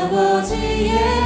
아버지의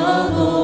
solo.